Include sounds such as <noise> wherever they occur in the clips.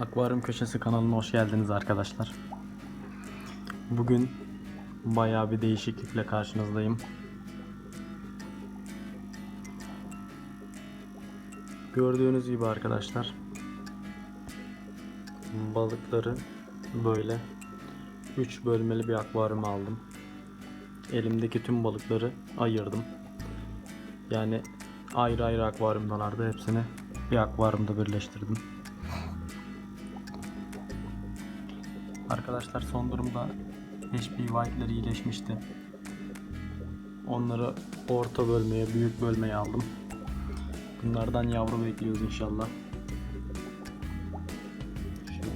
Akvaryum Köşesi kanalına hoş geldiniz arkadaşlar. Bugün bayağı bir değişiklikle karşınızdayım. Gördüğünüz gibi arkadaşlar balıkları böyle 3 bölmeli bir akvaryum aldım. Elimdeki tüm balıkları ayırdım. Yani ayrı ayrı akvaryumdalardı. Hepsini bir akvaryumda birleştirdim. Arkadaşlar son durumda HP White'ler iyileşmişti. Onları orta bölmeye, büyük bölmeye aldım. Bunlardan yavru bekliyoruz inşallah. Şöyle.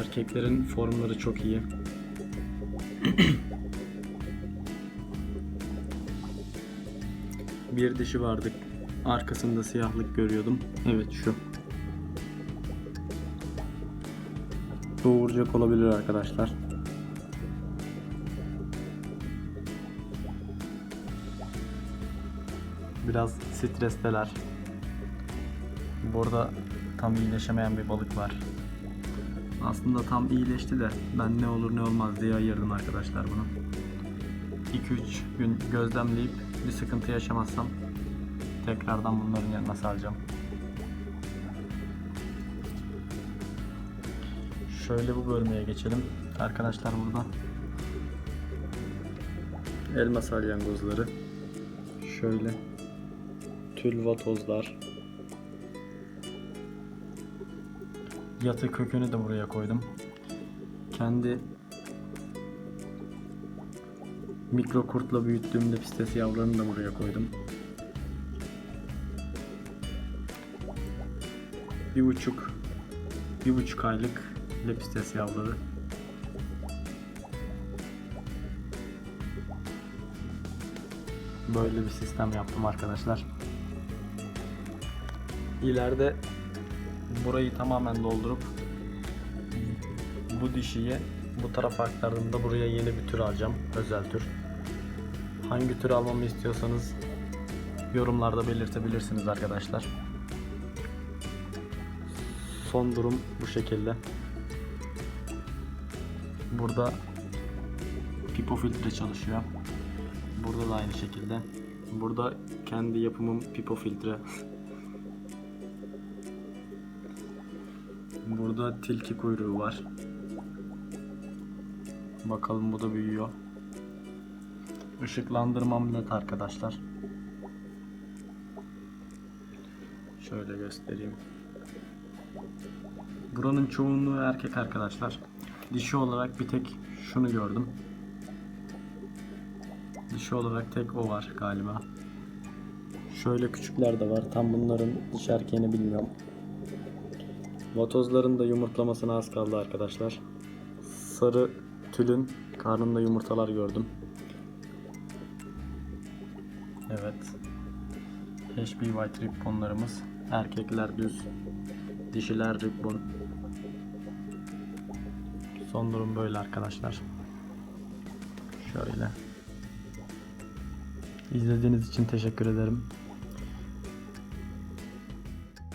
Erkeklerin formları çok iyi. <clears throat> Bir dişi vardı. Arkasında siyahlık görüyordum. Evet şu. Doğuracak olabilir arkadaşlar. Biraz stresteler. Burada tam iyileşemeyen bir balık var. Aslında tam iyileşti de ben ne olur ne olmaz diye ayırdım arkadaşlar bunu. 2-3 gün gözlemleyip bir sıkıntı yaşamazsam tekrardan bunların yanına saracağım. Şöyle bu bölmeye geçelim. Arkadaşlar burada elma salyangozları. Şöyle tülvatozlar. Yatı kökünü de buraya koydum. Kendi mikro kurtla büyüttüğüm lepistes yavrularını da buraya koydum. Bir buçuk bir buçuk aylık lepistes yavruları. Böyle bir sistem yaptım arkadaşlar. İleride burayı tamamen doldurup bu dişiyi bu tarafa aktardığımda buraya yeni bir tür alacağım. Özel tür. Hangi tür almamı istiyorsanız yorumlarda belirtebilirsiniz arkadaşlar. Son durum bu şekilde. Burada pipo filtre çalışıyor. Burada da aynı şekilde. Burada kendi yapımım pipo filtre. <laughs> Burada tilki kuyruğu var. Bakalım bu da büyüyor. Işıklandırmam net arkadaşlar. Şöyle göstereyim. Buranın çoğunluğu erkek arkadaşlar. Dişi olarak bir tek şunu gördüm. Dişi olarak tek o var galiba. Şöyle küçükler de var. Tam bunların dişi erkeğini bilmiyorum. Vatozların da yumurtlamasına az kaldı arkadaşlar. Sarı tülün karnında yumurtalar gördüm. Evet. HB White Ribbon'larımız. Erkekler düz. Dişiler ribbon. Son durum böyle arkadaşlar. Şöyle. İzlediğiniz için teşekkür ederim.